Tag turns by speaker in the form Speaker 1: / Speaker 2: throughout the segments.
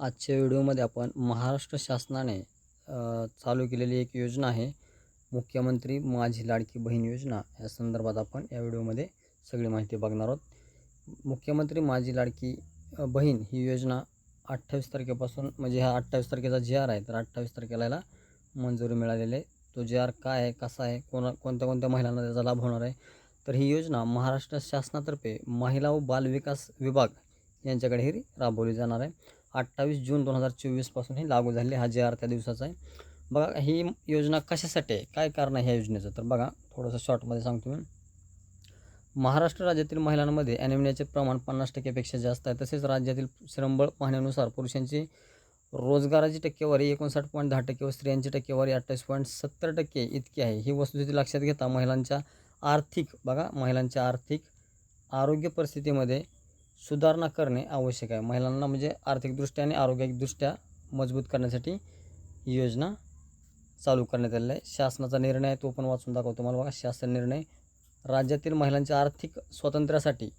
Speaker 1: आजच्या व्हिडिओमध्ये आपण महाराष्ट्र शासनाने चालू केलेली एक योजना आहे. मुख्यमंत्री माझी लाडकी बहीण योजना. या संदर्भात आपण या व्हिडिओमध्ये सगळी माहिती बघणार आहोत. मुख्यमंत्री माझी लाडकी बहीण ही योजना अठ्ठावीस तारखेपासून म्हणजे हा अठ्ठावीस तारखेचा जी आर आहे तर अठ्ठावीस तारखेला याला मंजुरी मिळालेली आहे. तो जे आर काय आहे कसा आहे कोणा कोणत्या कोणत्या महिलांना त्याचा लाभ होणार आहे तर ही योजना महाराष्ट्र शासनातर्फे महिला व बालविकास विभाग यांच्याकडे ही राबवली जाणार आहे. अठ्ठावीस जून दोन हजार चोवीसपासून हे लागू झाली हा जे आर त्या दिवसाचा आहे. बघा ही योजना कशासाठी आहे? काय कारण आहे ह्या योजनेचं? तर बघा थोडंसं शॉर्टमध्ये सांगतो मी. महाराष्ट्र राज्यातील महिलांमध्ये ॲनिमियाचे प्रमाण पन्नास टक्क्यापेक्षा जास्त आहे. तसेच राज्यातील श्रमबळ पाहण्यानुसार पुरुषांची रोजगाराची टक्केवारी एकोणसाठ पॉईंट दहा टक्के व स्त्रियांची टक्केवारी अठ्ठावीस पॉईंट सत्तर टक्के इतकी आहे. ही वस्तुस्थिती लक्षात घेता महिलांच्या आर्थिक बघा महिलांच्या आर्थिक आरोग्य परिस्थितीमध्ये सुधारणा करणे आवश्यक आहे. महिलांना म्हणजे आर्थिकदृष्ट्या आणि आरोग्यदृष्ट्या मजबूत करण्यासाठी ही योजना चालू करण्यात आलेला आहे. शासनाचा निर्णय आहे तो पण वाचून दाखवतो मला बघा. शासन निर्णय राज्यातील महिलांच्या आर्थिक स्वातंत्र्यासाठी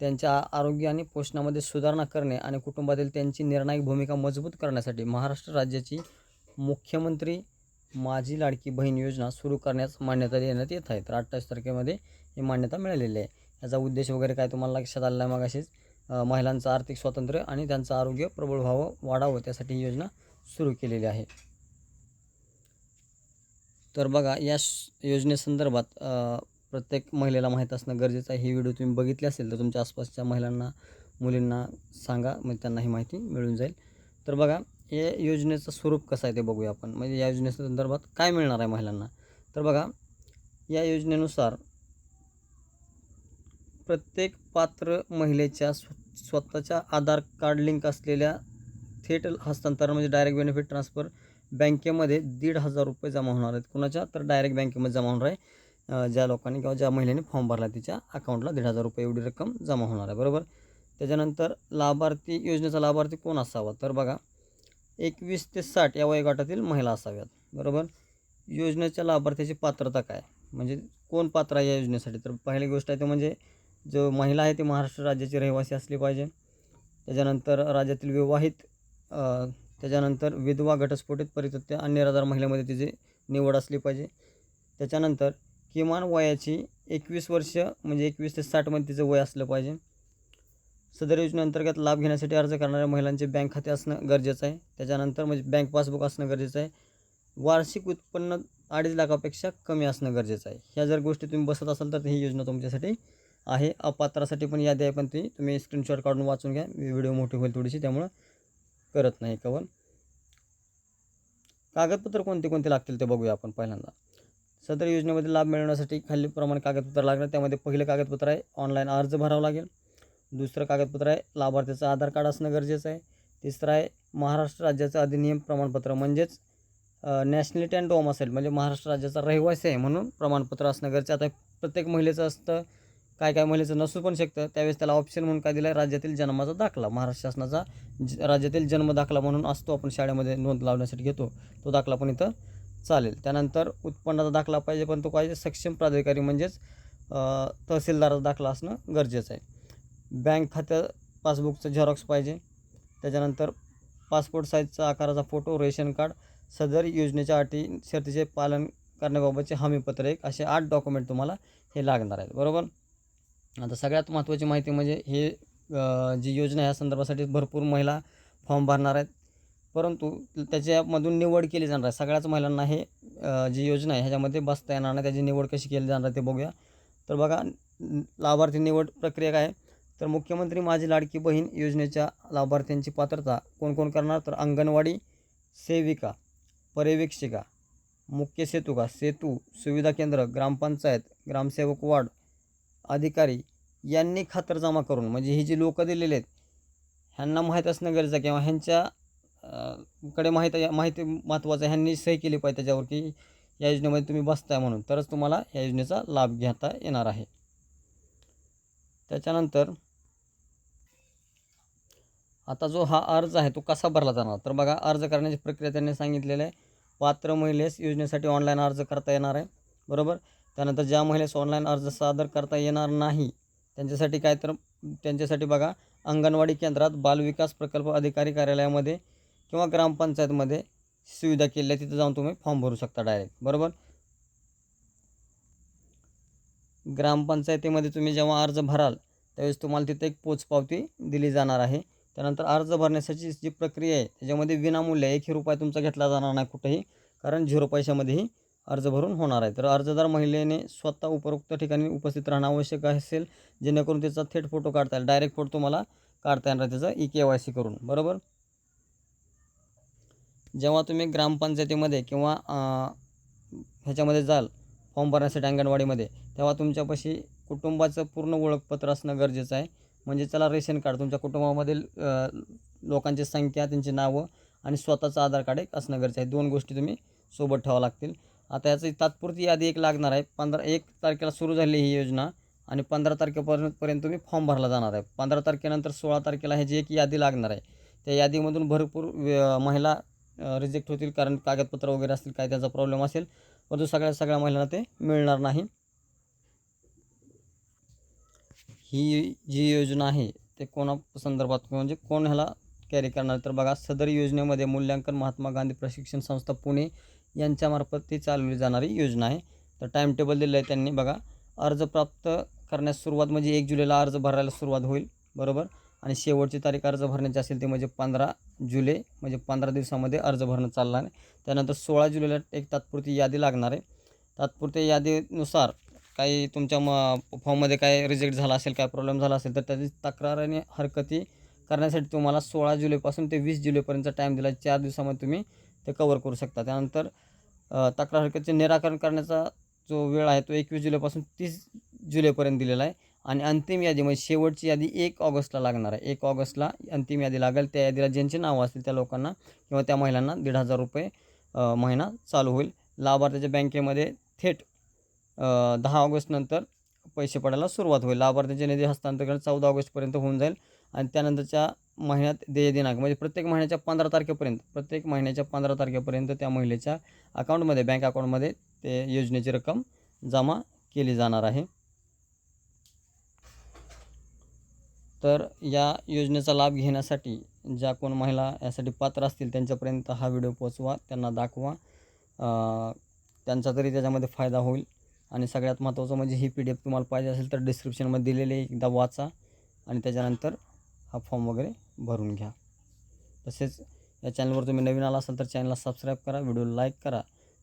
Speaker 1: त्यांच्या आ- आरोग्य आणि पोषणामध्ये सुधारणा करणे आणि कुटुंबातील त्यांची निर्णायक भूमिका मजबूत करण्यासाठी महाराष्ट्र राज्याची मुख्यमंत्री माझी लाडकी बहीण योजना सुरू करण्यास मान्यता देण्यात येत आहे. तर अठ्ठावीस तारखेमध्ये ही मान्यता मिळालेली आहे. याचा उद्देश वगैरे काय तुम्हाला लक्षात आलेला आहे मग असेच महिलांचं आर्थिक स्वातंत्र्य आणि त्यांचं आरोग्य प्रबळ व्हावं वाढावं त्यासाठी ही योजना सुरू केलेली आहे. तर बघा या श- योजनेसंदर्भात प्रत्येक महिलेला माहीत असणं गरजेचं आहे. ही व्हिडिओ तुम्ही बघितली असेल तर तुमच्या आसपासच्या महिलांना मुलींना सांगा मग त्यांना ही माहिती मिळून जाईल. तर बघा या योजनेचं स्वरूप कसं आहे ते बघूया आपण. म्हणजे या योजनेसंदर्भात काय मिळणार आहे महिलांना? तर बघा या योजनेनुसार प्रत्येक पात्र महिलेच्या स्व स्वतःच्या आधार कार्ड लिंक असलेल्या थेट हस्तांतरण म्हणजे डायरेक्ट बेनिफिट ट्रान्सफर बँकेमध्ये दीड हजार रुपये जमा होणार आहेत. कुणाच्या? तर डायरेक्ट बँकेमध्ये जमा होणार आहे. ज्या लोकांनी किंवा ज्या महिलेने फॉर्म भरला तिच्या अकाउंटला दीड हजार रुपये एवढी रक्कम जमा होणार आहे. बरोबर? त्याच्यानंतर लाभार्थी योजनेचा लाभार्थी कोण असावा? तर बघा एकवीस ते साठ या वयोगटातील महिला असाव्यात. बरोबर? योजनेच्या लाभार्थ्याची पात्रता काय? म्हणजे कोण पात्र आहे या योजनेसाठी? तर पहिली गोष्ट आहे ते म्हणजे जो महिला आहे ती महाराष्ट्र राज्याची रहिवासी असली पाहिजे. त्याच्यानंतर राज्यातील विवाहित त्याच्यानंतर विधवा घटस्फोटित परितृत्य आणि निराधार महिलेमध्ये तिची निवड असली पाहिजे. त्याच्यानंतर किमान वयाची एकवीस वर्ष म्हणजे एकवीस ते साठमध्ये तिचं वय असलं पाहिजे. सदर योजनेअंतर्गत लाभ घेण्यासाठी अर्ज करणाऱ्या महिलांचे बँक खाते असणं गरजेचं आहे. त्याच्यानंतर म्हणजे बँक पासबुक असणं गरजेचं आहे. वार्षिक उत्पन्न अडीच लाखापेक्षा कमी असणं गरजेचं आहे. ह्या जर गोष्टी तुम्ही बसत असाल तर ही योजना तुमच्यासाठी आहे. अपात्रासाठी पण यादी आहे पण ती तुम्ही स्क्रीनशॉट काढून वाचून घ्या. व्हिडिओ मोठी होईल थोडीशी त्यामुळं करत नाही कवन कागदपत्र कोणते कोणते लागतील ते बघूया आपण पहिल्यांदा. सदर योजनेमध्ये लाभ मिळवण्यासाठी खालीलप्रमाणे कागदपत्र लागणार त्यामध्ये पहिलं कागदपत्र आहे ऑनलाईन अर्ज भरावा लागेल. दुसरं कागदपत्र आहे लाभार्थ्याचं आधार कार्ड असणं गरजेचं आहे. तिसरं आहे महाराष्ट्र राज्याचं अधिनियम प्रमाणपत्र म्हणजेच नॅशनॅलिटी अँड डोम असेल. म्हणजे महाराष्ट्र राज्याचा रहिवासी आहे म्हणून प्रमाणपत्र असणं गरजेचं आता प्रत्येक महिलेचं असतं काय काय महिलेचं नसू पण शकतं. त्यावेळेस त्याला ऑप्शन म्हणून काय दिलं आहे राज्यातील जन्माचा दाखला. महाराष्ट्र शासनाचा ज राज्यातील जन्म दाखला म्हणून असतो. आपण शाळेमध्ये नोंद लावण्यासाठी घेतो. तो दाखला पण इथं चालेल. त्यानंतर उत्पन्नाचा दाखला पाहिजे पण तो पाहिजे सक्षम प्राधिकारी म्हणजेच तहसीलदाराचा दाखला असणं गरजेचं आहे. बँक खात्या पासबुकचं झेरॉक्स पाहिजे. त्याच्यानंतर पासपोर्ट साईजचा आकाराचा फोटो रेशन कार्ड सदर योजनेच्या अटी शर्तीचे पालन करण्याबाबतचे हमीपत्र एक असे आठ डॉक्युमेंट तुम्हाला हे लागणार आहेत. बरोबर? आता सगळ्यात महत्त्वाची माहिती म्हणजे हे जी योजना या संदर्भासाठी भरपूर महिला फॉर्म भरणार आहेत. परंतु त्याच्यामधून निवड केली जाणार आहे. सगळ्याच महिलांना हे जी योजना आहे ह्याच्यामध्ये बसता येणार नाही. त्याची निवड कशी केली जाणार आहे ते बघूया. तर बघा लाभार्थी निवड प्रक्रिया काय तर मुख्यमंत्री माझी लाडकी बहीण योजनेच्या लाभार्थ्यांची पात्रता कोण कोण करणार? तर अंगणवाडी सेविका पर्यवेक्षिका मुख्य सेतुका सेतू सुविधा केंद्र ग्रामपंचायत ग्रामसेवक वार्ड अधिकारी यांनी खातरजमा करून म्हणजे ही जी लोकं दिलेली आहेत ह्यांना माहीत असणं गरजेचं आहे किंवा ह्यांच्या कडे माहीत माहिती महत्त्वाचं आहे ह्यांनी सही केली पाहिजे त्याच्यावर की या योजनेमध्ये तुम्ही बसताय म्हणून. तरच तुम्हाला या योजनेचा लाभ घेता येणार आहे. त्याच्यानंतर आता जो हा अर्ज आहे तो कसा भरला जाणार? तर बघा अर्ज करण्याची प्रक्रिया त्यांनी सांगितलेली आहे. पात्र महिलेस योजनेसाठी ऑनलाईन अर्ज करता येणार आहे. बरोबर? त्यानंतर ज्या महिलेस ऑनलाईन अर्ज सादर करता येणार नाही त्यांच्यासाठी काय तर त्यांच्यासाठी बघा अंगणवाडी केंद्रात बालविकास प्रकल्प अधिकारी कार्यालयामध्ये किंवा ग्रामपंचायतमध्ये सुविधा केली आहे तिथं जाऊन तुम्ही फॉर्म भरू शकता डायरेक्ट बरोबर? ग्रामपंचायतीमध्ये तुम्ही जेव्हा अर्ज भराल त्यावेळेस तुम्हाला तिथे एक पोचपावती दिली जाणार आहे. त्यानंतर अर्ज भरण्यासाठी जी प्रक्रिया आहे त्याच्यामध्ये विनामूल्य एकही रुपया तुमचा घेतला जाणार नाही कुठेही कारण झिरो पैशामध्येही अर्ज भरून होणार आहे. तर अर्जदार महिलेने स्वतः उपरोक्त ठिकाणी उपस्थित राहणं आवश्यक असेल जेणेकरून त्याचा थेट फोटो काढता येईल. डायरेक्ट फोटो तुम्हाला काढता येणार त्याचा ई के वाय सी करून. बरोबर? जेव्हा तुम्ही ग्रामपंचायतीमध्ये किंवा ह्याच्यामध्ये जाल फॉर्म भरण्यासाठी अंगणवाडीमध्ये तेव्हा तुमच्यापाशी कुटुंबाचं पूर्ण ओळखपत्र असणं गरजेचं आहे. म्हणजे चला रेशन कार्ड तुमच्या कुटुंबामधील लोकांची संख्या त्यांची नावं आणि स्वतःचं आधार कार्ड एक असणं गरजेचं आहे. दोन गोष्टी तुम्ही सोबत ठेवावं लागतील. आता याची तात्पुरती यादी एक लागणार आहे. पंधरा एक तारखेला सुरू झाली ही योजना आणि पंधरा तारखेपर्यंत पर्यंत तुम्ही फॉर्म भरला जाणार आहे. पंधरा तारखेनंतर सोळा तारखेला ह्याची एक यादी लागणार आहे त्या यादीमधून भरपूर महिला रिजेक्ट होतील कारण कागदपत्र वगैरे असतील काय त्याचा प्रॉब्लेम असेल. परंतु सगळ्या सगळ्या महिलांना ते मिळणार नाही. ही जी योजना आहे ते कोणा संदर्भात म्हणजे कोण ह्याला कॅरी करणार तर बघा सदर योजनेमध्ये मूल्यांकन महात्मा गांधी प्रशिक्षण संस्था पुणे यांच्यामार्फत ती चालवली जाणारी योजना आहे. तर टाईम टेबल दिलं आहे त्यांनी. बघा अर्ज प्राप्त करण्यास सुरुवात म्हणजे एक जुलैला अर्ज भरायला सुरुवात होईल. बरोबर? आणि शेवटची तारीख अर्ज भरण्याची असेल ते म्हणजे पंधरा जुलै म्हणजे पंधरा दिवसामध्ये अर्ज भरणं चालणार आहे. त्यानंतर सोळा जुलैला एक तात्पुरती यादी लागणार आहे. तात्पुरत्या यादीनुसार काही तुमच्या म फॉर्ममध्ये काय रिजेक्ट झाला असेल काय प्रॉब्लेम झाला असेल तर त्याची तक्रार आणि हरकती करण्यासाठी तुम्हाला सोळा जुलैपासून ते वीस जुलैपर्यंत टाईम दिला. चार दिवसामध्ये तुम्ही ते कवर करू शकता त्यानंतर तक्रार हरकतचे निराकरण करण्याचा जो वेळ आहे तो एकवीस जुलैपासून तीस जुलैपर्यंत दिलेला आहे. आणि अंतिम यादी म्हणजे शेवटची यादी एक ऑगस्टला लागणार आहे. एक ऑगस्टला अंतिम यादी लागेल. त्या यादीला ज्यांची नावं असतील त्या लोकांना किंवा त्या महिलांना दीड हजार रुपये महिना चालू होईल. लाभार्थ्याच्या बँकेमध्ये थेट दहा ऑगस्टनंतर पैसे पडायला सुरुवात होईल. लाभार्थ्याचे निधी हस्तांतरण चौदा ऑगस्टपर्यंत होऊन जाईल. आणि त्यानंतरच्या महिन्यात देय दिनांक म्हणजे प्रत्येक महिन्याच्या पंधरा तारखेपर्यंत प्रत्येक महिन्याच्या पंधरा तारखेपर्यंत त्या महिलेच्या अकाउंटमध्ये बँक अकाउंटमध्ये ते योजनेची रक्कम जमा केली जाणार आहे. तर या योजनेचा लाभ घेण्यासाठी ज्या कोण महिला यासाठी पात्र असतील त्यांच्यापर्यंत हा व्हिडिओ पोचवा त्यांना दाखवा. त्यांचा तरी त्याच्यामध्ये फायदा होईल. आणि सगळ्यात महत्त्वाचं म्हणजे ही पी डी एफ तुम्हाला पाहिजे असेल तर डिस्क्रिप्शनमध्ये दिलेली एकदा वाचा आणि त्याच्यानंतर हा फॉर्म वगैरे भरून घ्या. तसेच या चॅनलवर तुम्ही नवीन आला असाल तर चॅनलला सबस्क्राईब करा व्हिडिओ लाईक करा.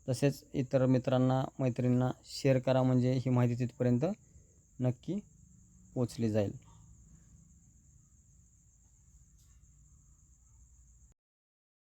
Speaker 1: तसेच इतर मित्रांना मैत्रिणींना शेअर करा म्हणजे ही माहिती तिथपर्यंत नक्की पोचली जाईल.